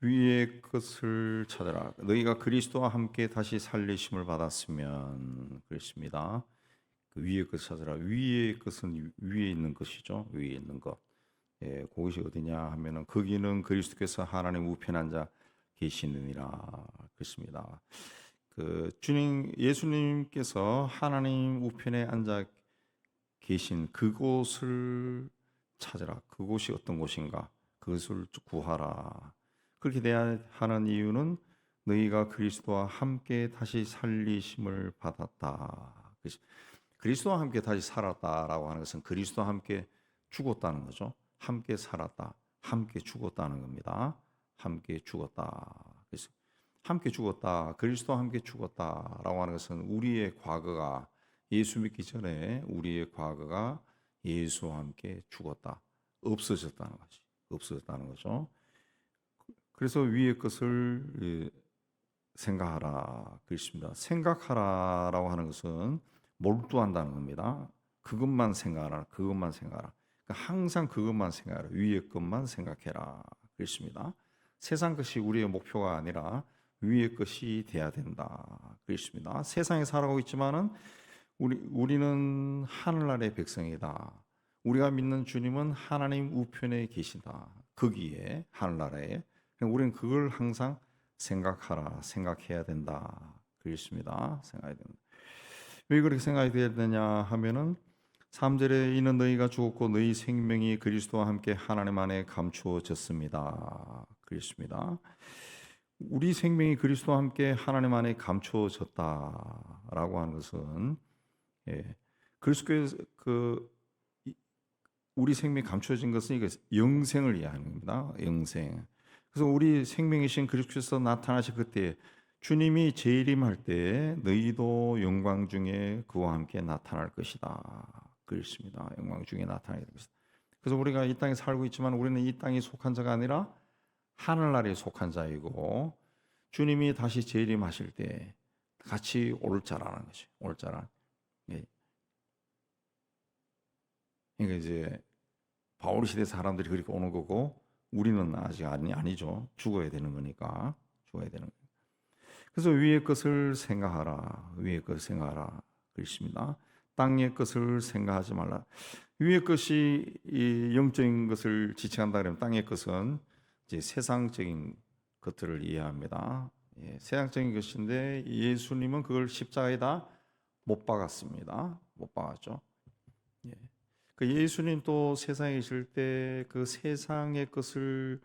위의 것을 찾아라. 너희가 그리스도와 함께 다시 살리심을 받았으면 그렇습니다. 그 위의 것을 찾아라. 위의 것은 위에 있는 것이죠. 위에 있는 것. 예, 그것이 어디냐 하면은 거기는 그리스도께서 하나님 우편에 앉아 계시느니라 그렇습니다. 그 주님 예수님께서 하나님 우편에 앉아 계신 그곳을 찾으라. 그곳이 어떤 곳인가? 그것을 구하라. 그렇게 돼야 하는 이유는 너희가 그리스도와 함께 다시 살리심을 받았다. 그리스도와 함께 다시 살았다라고 하는 것은 그리스도와 함께 죽었다는 거죠. 함께 살았다. 함께 죽었다는 겁니다. 함께 죽었다. 그래서 함께 죽었다. 그리스도와 함께 죽었다라고 하는 것은 우리의 과거가 예수 믿기 전에 우리의 과거가 예수와 함께 죽었다. 없어졌다는 거지. 없어졌다는 거죠. 그래서 위의 것을 예, 생각하라 그렇습니다. 생각하라라고 하는 것은 몰두한다는 겁니다. 그것만 생각하라. 그것만 생각하라. 그러니까 항상 그것만 생각하라. 위의 것만 생각해라. 그렇습니다. 세상 것이 우리의 목표가 아니라 위의 것이 돼야 된다. 그렇습니다. 세상에 살아가고 있지만은 우리 우리는 하늘나라의 백성이다. 우리가 믿는 주님은 하나님 우편에 계신다. 거기에 하늘나라에 우리는 그걸 항상 생각하라, 생각해야 된다. 그렇습니다. 생각해야 된다. 왜 그렇게 생각이 돼야 되냐 하면은 3절에 이는 너희가 죽었고 너희 생명이 그리스도와 함께 하나님 안에 감추어졌습니다. 그렇습니다. 우리 생명이 그리스도와 함께 하나님 안에 감추어졌다라고 하는 것은 예, 그리스도의 그 이- 우리 생명이 감추어진 것은 이게 영생을 이해하는 겁니다. 영생. 그래서 우리 생명이신 그리스도께서 나타나실 그때 주님이 재림할 때 너희도 영광 중에 그와 함께 나타날 것이다. 그렇습니다. 영광 중에 나타나게 될 것이다. 그래서 우리가 이 땅에 살고 있지만 우리는 이 땅에 속한 자가 아니라 하늘나라에 속한 자이고 주님이 다시 재림하실 때 같이 올 자라는 거죠. 올 자라. 예. 그러니까 이제 바울 시대 사람들이 그렇게 오는 거고 우리는 아직 아니 아니죠. 죽어야 되는 거니까 죽어야 되는 거예요. 그래서 위의 것을 생각하라. 위의 것을 생각하라. 그렇습니다. 땅의 것을 생각하지 말라. 위의 것이 이 영적인 것을 지칭한다 그러면 땅의 것은 이제 세상적인 것들을 이해합니다. 예, 세상적인 것인데 예수님은 그걸 십자가에다 못 박았습니다. 못 박았죠. 예. 그 예수님 또 세상에 계실 때 그 세상의 것을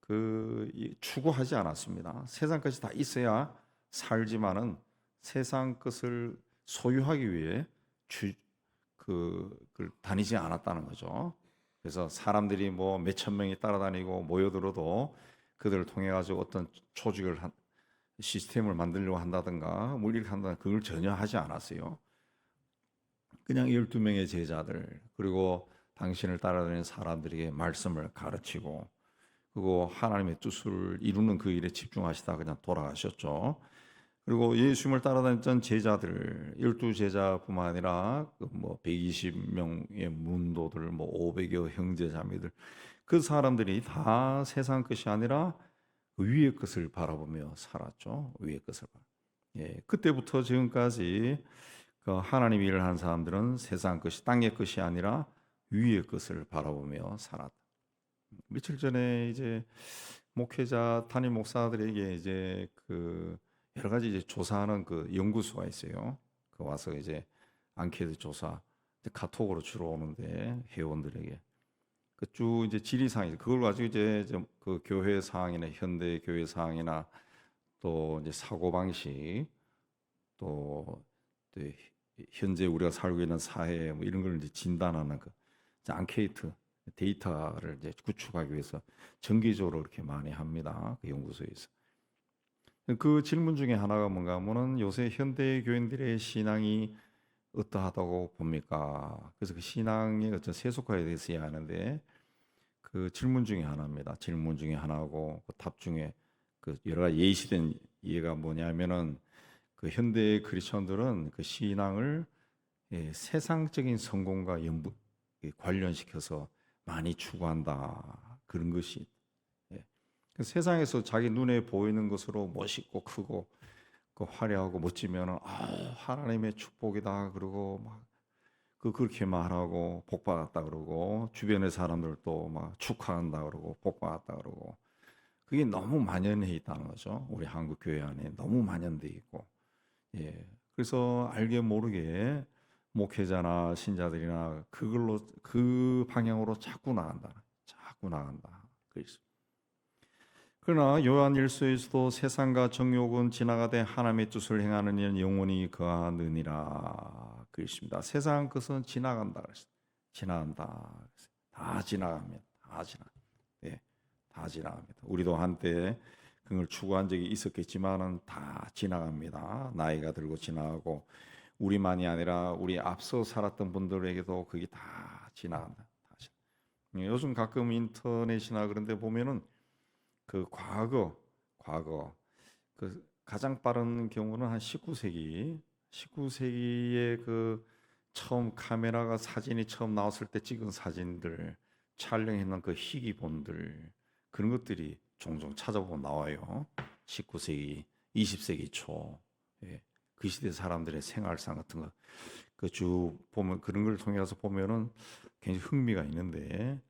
그 이- 추구하지 않았습니다. 세상 것이 다 있어야 살지만은 세상 것을 소유하기 위해 주, 그, 그 다니지 않았다는 거죠. 그래서 사람들이 뭐 몇 천 명이 따라다니고 모여들어도 그들을 통해 가지고 어떤 조직을 한 시스템을 만들려고 한다든가 뭐 이렇게 한다 그걸 전혀 하지 않았어요. 그냥 12명의 제자들 그리고 당신을 따라다니는 사람들에게 말씀을 가르치고 그리고 하나님의 뜻을 이루는 그 일에 집중하시다 그냥 돌아가셨죠. 그리고 예수님을 따라다녔던 제자들, 열두 제자뿐만 아니라 그 뭐 120명의 문도들, 뭐 500여 형제자매들, 그 사람들이 다 세상 것이 아니라 그 위의 것을 바라보며 살았죠. 위의 것을. 바- 예, 그때부터 지금까지 그 하나님 일을 한 사람들은 세상 것이 땅의 것이 아니라 위의 것을 바라보며 살았다. 며칠 전에 이제 목회자 단임 목사들에게 이제 그 여러 가지 이제 조사하는 그 연구소가 있어요. 그 와서 이제 앙케이트 조사 카톡으로 주로 오는데 회원들에게 그 쭉 이제 지리상이 그걸 가지고 이제 좀그 교회 상황이나 현대 교회 상황이나 또 이제 사고 방식 또, 또 현재 우리가 살고 있는 사회 뭐 이런 걸 이제 진단하는 그 앙케이트 데이터를 이제 구축하기 위해서 정기적으로 이렇게 많이 합니다. 그 연구소에서. 그 질문 중에 하나가 뭔가 하면은 요새 현대 교인들의 신앙이 어떠하다고 봅니까? 그래서 그 신앙의 어떤 세속화에 대해서 이야기하는데 그 질문 중에 하나입니다. 질문 중에 하나고 그 답 중에 그 여러 가지 예시된 이해가 뭐냐면은 그 현대 크리스천들은 그 신앙을 예, 세상적인 성공과 연부 예, 관련시켜서 많이 추구한다 그런 것이 예. 그 세상에서 자기 눈에 보이는 것으로 멋있고 크고 그 화려하고 멋지면은 아 하나님의 축복이다 그러고 막 그 그렇게 말하고 복 받았다 그러고 주변의 사람들도 막 축하한다 그러고 복 받았다 그러고 그게 너무 만연해 있다는 거죠. 우리 한국 교회 안에 너무 만연돼 있고 예 그래서 알게 모르게 목회자나 신자들이나 그걸로 그 방향으로 자꾸 나간다. 자꾸 나간다. 그래서 그러나 요한 일서에서도 세상과 정욕은 지나가되 하나님의 뜻을 행하는 이는 영원히 거하느니라 그랬습니다. 세상 것은 지나간다 그랬어요. 지나간다. 다 지나갑니다. 다 지나. 예, 다 지나갑니다. 우리도 한때 그걸 추구한 적이 있었겠지만은 다 지나갑니다. 나이가 들고 지나가고 우리만이 아니라 우리 앞서 살았던 분들에게도 그게 다 지나간다. 다 지나. 예, 요즘 가끔 인터넷이나 그런데 보면은 그 과거 과거 그 가장 빠른 경우는 한 19세기 19세기에 그 처음 카메라가 사진이 처음 나왔을 때 찍은 사진들 촬영했는 그 희귀본들 그런 것들이 종종 찾아보면 나와요. 19세기, 20세기 초, 예, 그 시대 사람들의 생활상 같은 거, 그 쭉 보면 그런 걸 통해서 보면은 굉장히 흥미가 있는데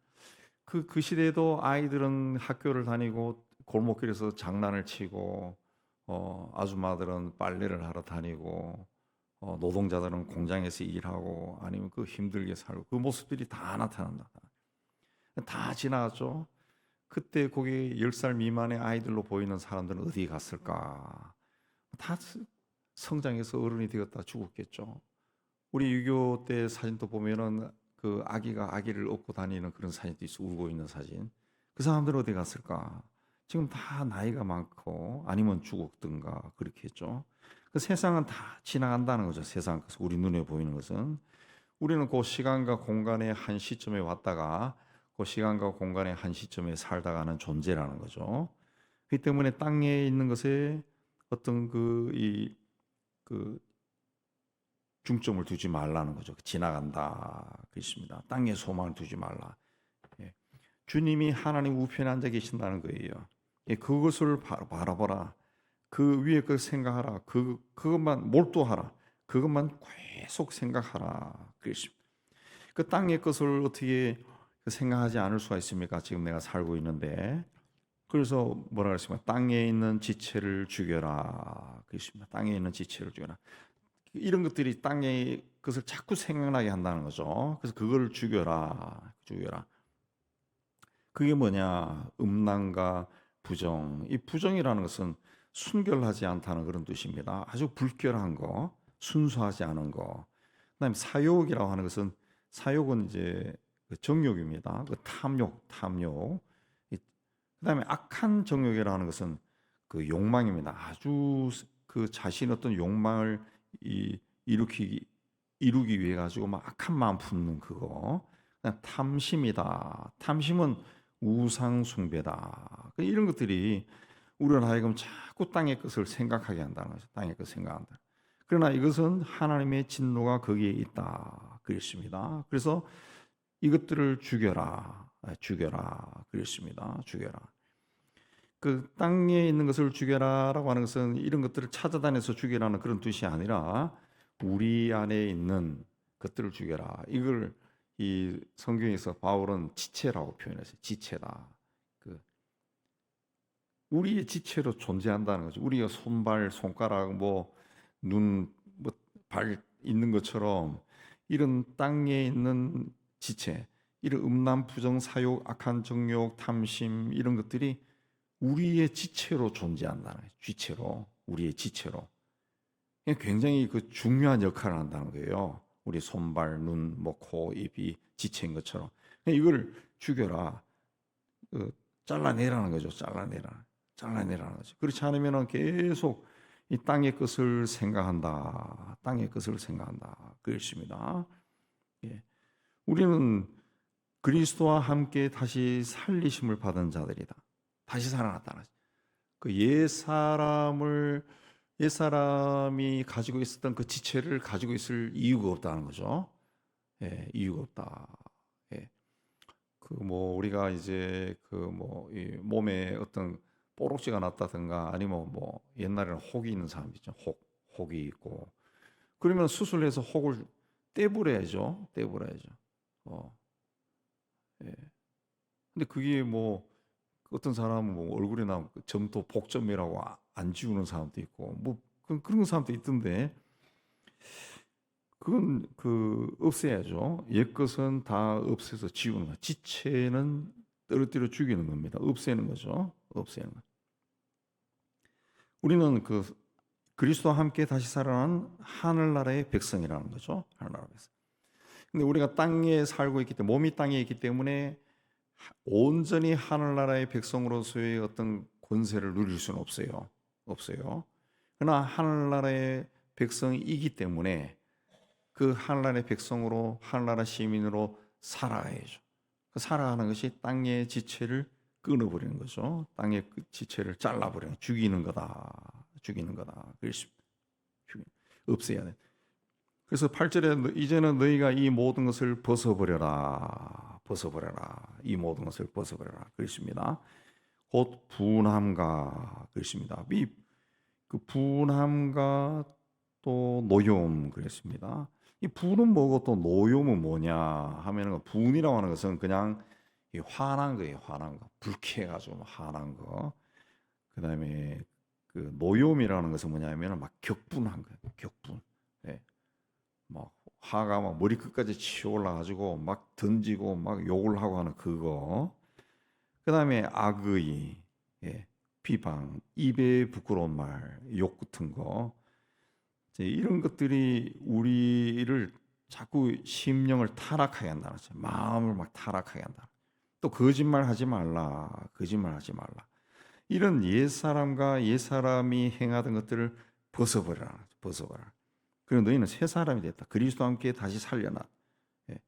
그, 그 시대에도 아이들은 학교를 다니고 골목길에서 장난을 치고 어, 아줌마들은 빨래를 하러 다니고 어, 노동자들은 공장에서 일하고 아니면 그 힘들게 살고 그 모습들이 다 나타난다. 다 지나갔죠. 그때 거기 10살 미만의 아이들로 보이는 사람들은 어디 갔을까? 다 성장해서 어른이 되었다 죽었겠죠. 우리 유교 때 사진도 보면은 그 아기가 아기를 업고 다니는 그런 사진도 있어 울고 있는 사진. 그 사람들 어디 갔을까? 지금 다 나이가 많고 아니면 죽었든가 그렇게 했죠. 그 세상은 다 지나간다는 거죠. 세상 우리 눈에 보이는 것은 우리는 그 시간과 공간의 한 시점에 왔다가 그 시간과 공간의 한 시점에 살다가는 존재라는 거죠. 그 때문에 땅에 있는 것에 어떤 그이그 중점을 두지 말라는 거죠. 지나간다 그렇습니다. 땅에 소망을 두지 말라. 예. 주님이 하나님 우편에 앉아 계신다는 거예요. 예, 그것을 바, 바라보라. 그 위에 그 생각하라. 그 그것만 몰두하라. 그것만 계속 생각하라. 그랬습니다. 그 땅의 것을 어떻게 생각하지 않을 수가 있습니까? 지금 내가 살고 있는데. 그래서 뭐라 그랬습니까? 땅에 있는 지체를 죽여라. 그랬습니다. 땅에 있는 지체를 죽여라. 이런 것들이 땅의 것을 자꾸 생각나게 한다는 거죠. 그래서 그걸 죽여라. 죽여라. 그게 뭐냐? 음란과 부정. 이 부정이라는 것은 순결하지 않다는 그런 뜻입니다. 아주 불결한 거, 순수하지 않은 거. 그다음에 사욕이라고 하는 것은 사욕은 이제 그 정욕입니다. 그 탐욕, 탐욕. 그다음에 악한 정욕이라는 것은 그 욕망입니다. 아주 그 자신 어떤 욕망을 이 이루기 이루기 위해 가지고 막 악한 마음 품는 그거. 탐심이다. 탐심은 우상 숭배다. 그 이런 것들이 우리를 하여금 자꾸 땅의 것을 생각하게 한다는 거죠. 땅의 것 생각한다. 그러나 이것은 하나님의 진노가 거기에 있다. 그랬습니다. 그래서 이것들을 죽여라. 죽여라. 그랬습니다. 죽여라. 그 땅에 있는 것을 죽여라라고 하는 것은 이런 것들을 찾아다녀서 죽여라는 그런 뜻이 아니라 우리 안에 있는 것들을 죽여라. 이걸 이 성경에서 바울은 지체라고 표현했어요. 지체다. 그 우리의 지체로 존재한다는 거죠. 우리가 손발, 손가락, 뭐 눈, 뭐 발 있는 것처럼 이런 땅에 있는 지체, 이런 음란, 부정, 사욕, 악한 정욕, 탐심 이런 것들이 우리의 지체로 존재한다는 거예요. 지체로, 우리의 지체로. 굉장히 그 중요한 역할을 한다는 거예요. 우리 손발, 눈, 뭐 코, 입이 지체인 것처럼 이걸 죽여라, 그 잘라내라는 거죠. 잘라내라, 잘라내라는 거죠. 그렇지 않으면 계속 이 땅의 것을 생각한다. 땅의 것을 생각한다. 그렇습니다. 예. 우리는 그리스도와 함께 다시 살리심을 받은 자들이다. 다시 살아났다는 그옛 사람을 옛 사람이 가지고 있었던 그 지체를 가지고 있을 이유가 없다는 거죠. 예, 이유가 없다. 예. 그 뭐 우리가 이제 그뭐이 몸에 어떤 뽀록지가 났다든가 아니면 뭐 옛날에는 혹이 있는 사람 있죠. 혹 혹이 있고 그러면 수술해서 혹을 떼버려야죠. 떼버려야죠. 어. 예. 근데 그게 뭐 어떤 사람은 뭐 얼굴에 나온 그 점도 복점이라고 아- 안 지우는 사람도 있고 뭐 그- 그런 사람도 있던데 그건 그 없애야죠. 옛 것은 다 없애서 지우는 거. 지체는 떨어뜨려 죽이는 겁니다. 없애는 거죠. 없애는 거. 우리는 그 그리스도와 함께 다시 살아난 하늘나라의 백성이라는 거죠. 하늘나라 백성. 근데 우리가 땅에 살고 있기 때문에 몸이 땅에 있기 때문에 온전히 하늘나라의 백성으로서의 어떤 권세를 누릴 수는 없어요. 없어요. 그러나 하늘나라의 백성이기 때문에 그 하늘나라의 백성으로 하늘나라 시민으로 살아야죠. 그 살아가는 것이 땅의 지체를 끊어버리는 거죠. 땅의 그 지체를 잘라버리는 죽이는 거다. 죽이는 거다. 죽이- 없애야 돼. 그래서 8절에 이제는 너희가 이 모든 것을 벗어버려라. 벗어버려라. 이 모든 것을 벗어버려라. 그렇습니다. 곧 분함과 그렇습니다. 이 그 분함과 또 노여움 그랬습니다. 이 분은 뭐고 또 노여움은 뭐냐 하면은 분이라고 하는 것은 그냥 이 화난 거예요. 화난 거. 불쾌해가지고 화난 거. 그 다음에 그 노여움이라는 것은 뭐냐면은 막 격분한 거예요. 격분. 예. 막 화가 막 머리 끝까지 치어 올라가지고 막 던지고 막 욕을 하고 하는 그거. 그 다음에 악의, 예. 비방, 입에 부끄러운 말, 욕 같은 거. 이런 것들이 우리를 자꾸 심령을 타락하게 한다는 거죠. 마음을 막 타락하게 한다. 또 거짓말 하지 말라. 거짓말 하지 말라. 이런 옛 사람과 옛 사람이 행하던 것들을 벗어버려라. 벗어버려라. 그리고 너희는 새 사람이 됐다. 그리스도와 함께 다시 살려나. 예.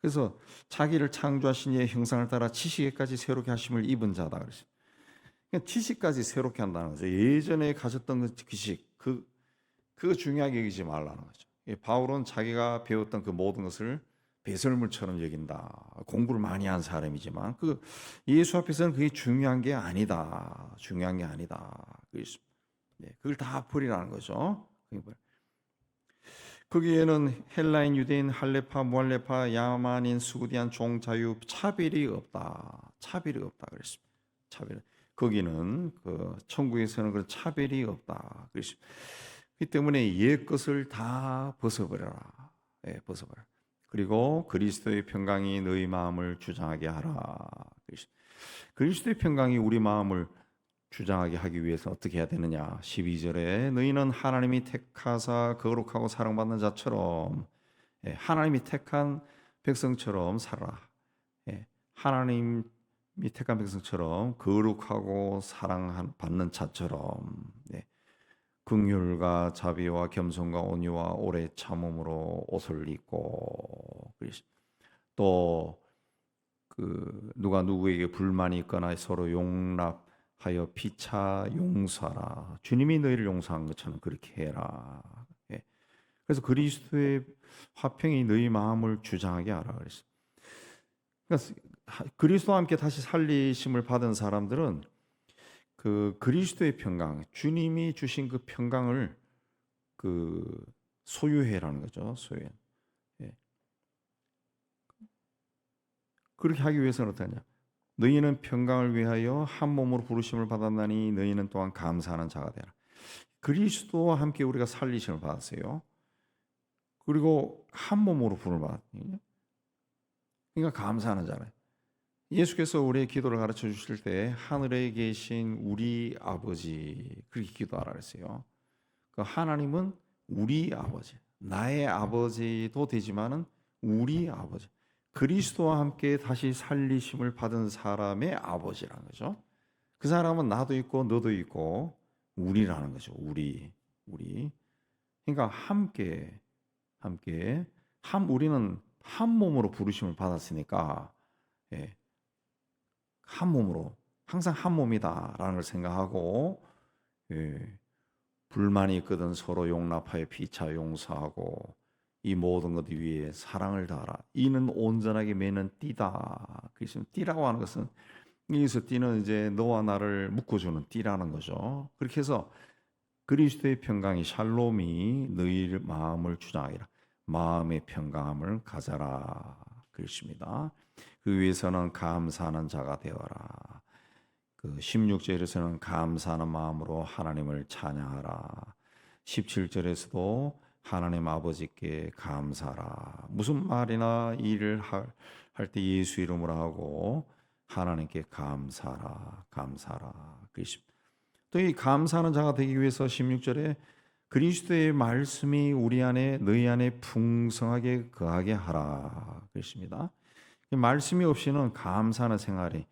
그래서 자기를 창조하신 이의 형상을 따라 지식에까지 새롭게 하심을 입은 자다. 그러니까 지식까지 새롭게 한다는 거죠. 예전에 가졌던 그 지식, 그 그거 중요하게 여기지 말라는 거죠. 예, 바울은 자기가 배웠던 그 모든 것을 배설물처럼 여긴다. 공부를 많이 한 사람이지만 그 예수 앞에서는 그게 중요한 게 아니다. 중요한 게 아니다. 예, 그걸 다 버리라는 거죠. 거기에는 헬라인, 유대인, 할레파, 무할레파, 야만인, 수구디안, 종, 자유 차별이 없다. 차별이 없다 그랬습니다. 차별. 거기는 그 천국에서는 그런 차별이 없다. 그랬습니다. 그 때문에 옛 것을 다 벗어버려라. 예, 벗어버려. 그리고 그리스도의 평강이 너희 마음을 주장하게 하라. 그랬습니다. 그리스도의 평강이 우리 마음을 주장하게 하기 위해서 어떻게 해야 되느냐? 12절에 너희는 하나님이 택하사 거룩하고 사랑받는 자처럼 예, 하나님이 택한 백성처럼 살아라. 예, 하나님이 택한 백성처럼 거룩하고 사랑받는 자처럼 예, 긍휼과 자비와 겸손과 온유와 오래 참음으로 옷을 입고 또 그 누가 누구에게 불만이 있거나 서로 용납 하여 피차 용서하라. 주님이 너희를 용서한 것처럼 그렇게 해라. 예. 그래서 그리스도의 화평이 너희 마음을 주장하게 하라 그랬어. 그러니까 그리스도와 함께 다시 살리심을 받은 사람들은 그 그리스도의 평강, 주님이 주신 그 평강을 그 소유해라는 거죠. 소유. 예. 그렇게 하기 위해서는 어떠냐? 너희는 평강을 위하여 한 몸으로 부르심을 받았나니 너희는 또한 감사하는 자가 되라. 그리스도와 함께 우리가 살리심을 받았어요. 그리고 한 몸으로 부름을 받았거든요. 그러니까 감사하는 자래. 예수께서 우리의 기도를 가르쳐 주실 때 하늘에 계신 우리 아버지 그렇게 기도하라 그랬어요. 그 하나님은 우리 아버지, 나의 아버지도 되지만은 우리 아버지, 그리스도와 함께 다시 살리심을 받은 사람의 아버지라는 거죠. 그 사람은 나도 있고 너도 있고 우리라는 거죠. 우리, 우리. 그러니까 함께, 함께 한 우리는 한 몸으로 부르심을 받았으니까. 예. 한 몸으로 항상 한 몸이다라는 걸 생각하고 예, 불만이 있거든 서로 용납하여 피차 용서하고 이 모든 것 위에 사랑을 다하라. 이는 온전하게 매는 띠다. 그래서 띠라고 하는 것은 여기서 띠는 이제 너와 나를 묶어주는 띠라는 거죠. 그렇게 해서 그리스도의 평강이 샬롬이 너희 마음을 주장하리라. 마음의 평강함을 가져라. 그렇습니다. 그 위해서는 감사하는 자가 되어라. 그 16절에서는 감사하는 마음으로 하나님을 찬양하라. 17절에서도 하나님 아버지께 감사하라. 무슨 말이나 일을 할 때 예수 이름으로 하고 하나님께 감사하라. 감사하라. 그렇습니다. 또이 감사하는 자가 되기 위해서 16절에 그리스도의 말씀이 우리 안에 너희 안에 풍성하게 거하게 하라. 그렇습니다. 말씀이 없이는 감사하는 생활이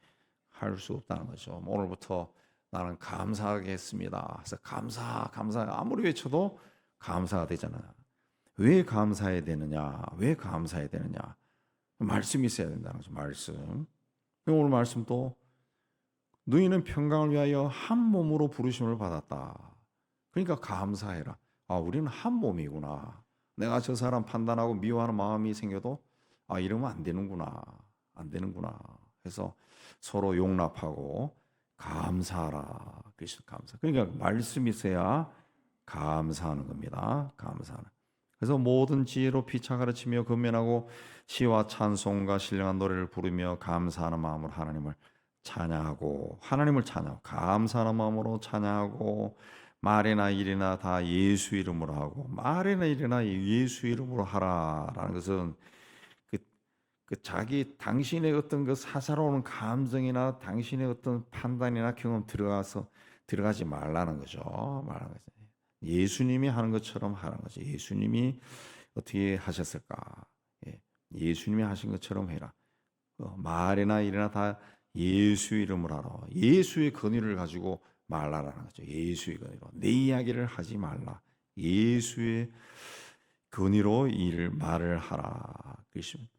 할 수 없다는 거죠. 뭐 오늘부터 나는 감사하겠습니다. 그래서 감사, 감사 아무리 외쳐도 감사가 되잖아요. 왜 감사해야 되느냐? 왜 감사해야 되느냐? 말씀이 있어야 된다는 거죠. 말씀. 오늘 말씀도 너희는 평강을 위하여 한 몸으로 부르심을 받았다. 그러니까 감사해라. 아, 우리는 한 몸이구나. 내가 저 사람 판단하고 미워하는 마음이 생겨도 아, 이러면 안 되는구나. 안 되는구나. 해서 서로 용납하고 감사하라. 그래서 감사. 그러니까 말씀이 있어야 감사하는 겁니다. 감사하는. 그래서 모든 지혜로 피차 가르치며 근면하고 시와 찬송과 신령한 노래를 부르며 감사하는 마음으로 하나님을 찬양하고 하나님을 찬양하고 감사하는 마음으로 찬양하고 말이나 일이나 다 예수 이름으로 하고 말이나 일이나 예수 이름으로 하라라는 것은 그, 그 자기 당신의 어떤 그 사사로운 감정이나 당신의 어떤 판단이나 경험 들어가서 들어가지 말라는 거죠. 말하는 거죠. 예수님이 하는 것처럼 하는 거죠. 예수님이 어떻게 하셨을까? 예. 예수님이 하신 것처럼 해라. 어, 말이나 일이나 다 예수 이름을 하라. 예수의 권위를 가지고 말라라는 거죠. 예수의 권위로. 내 이야기를 하지 말라. 예수의 권위로 일을 말을 하라. 그렇습니다.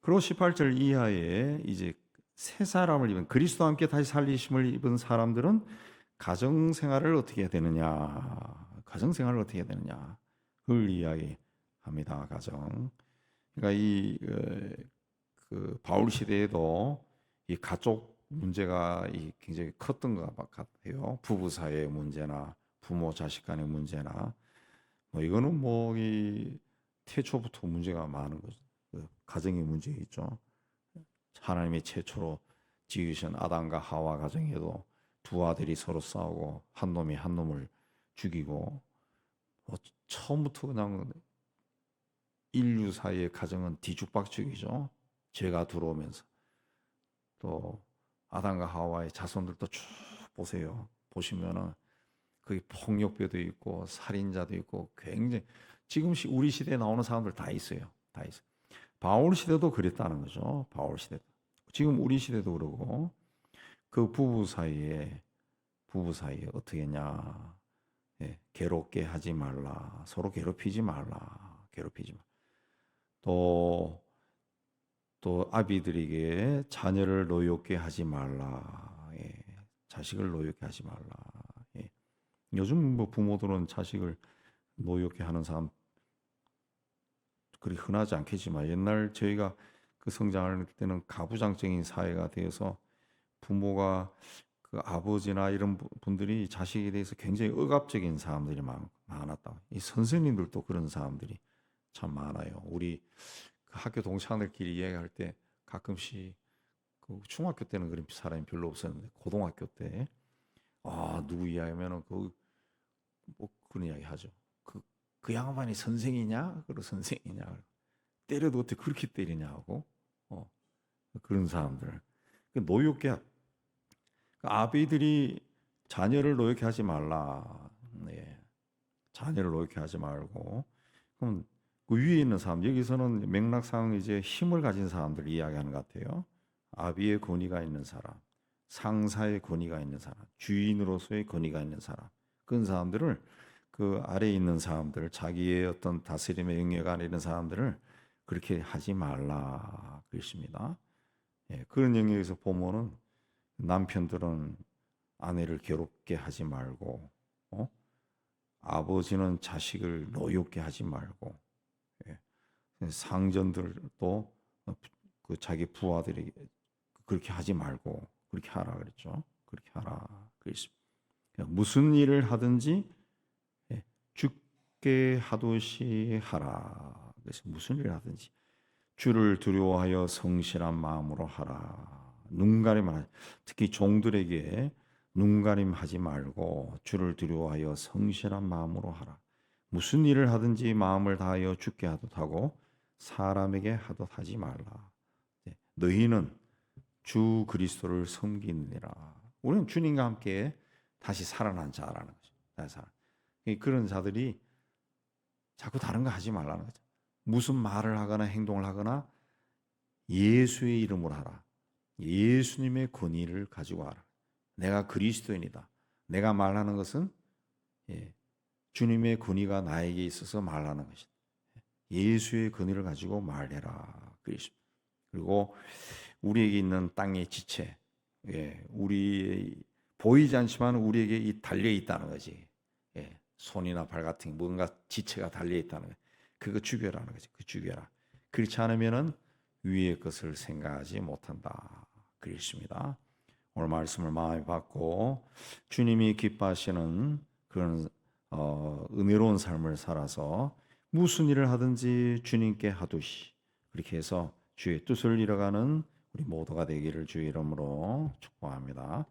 그리고 18절 이하에 이제 새 사람을 입은 그리스도와 함께 다시 살리심을 입은 사람들은 가정 생활을 어떻게 해야 되느냐? 가정 생활을 어떻게 해야 되느냐? 그걸 이야기합니다. 가정. 그러니까 이 그 바울 시대에도 이 가족 문제가 굉장히 컸던 것 같아요. 부부 사이의 문제나 부모 자식 간의 문제나 뭐 이거는 뭐 이 태초부터 문제가 많은 거죠. 그 가정의 문제 있죠. 하나님이 최초로 지으신 아담과 하와 가정에도 두 아들이 서로 싸우고 한 놈이 한 놈을 죽이고 뭐 처음부터 그냥 인류 사이의 가정은 뒤죽박죽이죠. 죄가 들어오면서 또 아담과 하와의 자손들도 쭉 보세요. 보시면은 거기 폭력배도 있고 살인자도 있고 굉장히 지금 우리 시대에 나오는 사람들 다 있어요. 다 있어요. 바울 시대도 그랬다는 거죠. 바울 시대. 지금 우리 시대도 그러고 그 부부 사이에 부부 사이에 어떻게 했냐? 예, 괴롭게 하지 말라. 서로 괴롭히지 말라. 괴롭히지 마. 또, 또 아비들에게 자녀를 노엽게 하지 말라. 예, 자식을 노엽게 하지 말라. 예. 요즘 뭐 부모들은 자식을 노엽게 하는 사람 그리 흔하지 않겠지만 옛날 저희가 그 성장할 때는 가부장적인 사회가 되어서 부모가 그 아버지나 이런 분들이 자식에 대해서 굉장히 억압적인 사람들이 많, 많았다. 이 선생님들도 그런 사람들이 참 많아요. 우리 그 학교 동창들끼리 이야기할 때 가끔씩 그 중학교 때는 그런 사람이 별로 없었는데 고등학교 때 아 누구 이야기하면은 그뭐 그런 이야기 하죠. 그 그 양반이 선생이냐? 그러 선생이냐? 때려도 어떻게 그렇게 때리냐고 어 그런 사람들 그 노욕계 그 아비들이 자녀를 노역해 하지 말라. 네. 자녀를 노역해 하지 말고 그럼 그 위에 있는 사람 여기서는 맥락상 이제 힘을 가진 사람들 이야기하는 것 같아요. 아비의 권위가 있는 사람, 상사의 권위가 있는 사람, 주인으로서의 권위가 있는 사람. 그런 사람들을 그 아래에 있는 사람들, 자기의 어떤 다스림의 영역 안에 있는 사람들을 그렇게 하지 말라 그랬습니다. 예, 그런 영역에서 보면은 남편들은 아내를 괴롭게 하지 말고, 어? 아버지는 자식을 노엽게 하지 말고, 상전들도 그 자기 부하들에게 그렇게 하지 말고 그렇게 하라 그랬죠. 그렇게 하라 그랬습니다. 무슨 일을 하든지 예, 죽게 하듯이 하라. 그래서 무슨 일을 하든지 주를 두려워하여 성실한 마음으로 하라. 눈가림만 하지. 특히 종들에게 눈가림하지 말고 주를 두려워하여 성실한 마음으로 하라. 무슨 일을 하든지 마음을 다하여 죽게 하듯 하고 사람에게 하듯 하지 말라. 네, 너희는 주 그리스도를 섬기느니라. 우리는 주님과 함께 다시 살아난 자라는 거죠. 그런 자들이 자꾸 다른 거 하지 말라는 거죠. 무슨 말을 하거나 행동을 하거나 예수의 이름으로 하라. 예수님의 권위를 가지고 하라. 내가 그리스도인이다. 내가 말하는 것은 예, 주님의 권위가 나에게 있어서 말하는 것이다. 예수의 권위를 가지고 말해라. 그리스도. 그리고 우리에게 있는 땅의 지체, 예, 우리 보이지 않지만 우리에게 이 달려 있다는 거지. 예, 손이나 발 같은 뭔가 지체가 달려 있다는 거. 그거 죽여라는 거지. 그 죽여라. 그렇지 않으면은 위의 것을 생각하지 못한다. 그랬습니다. 오늘 말씀을 많이 받고 주님이 기뻐하시는 그런 어, 은혜로운 삶을 살아서 무슨 일을 하든지 주님께 하듯이 그렇게 해서 주의 뜻을 이뤄가는 우리 모두가 되기를 주의 이름으로 축복합니다.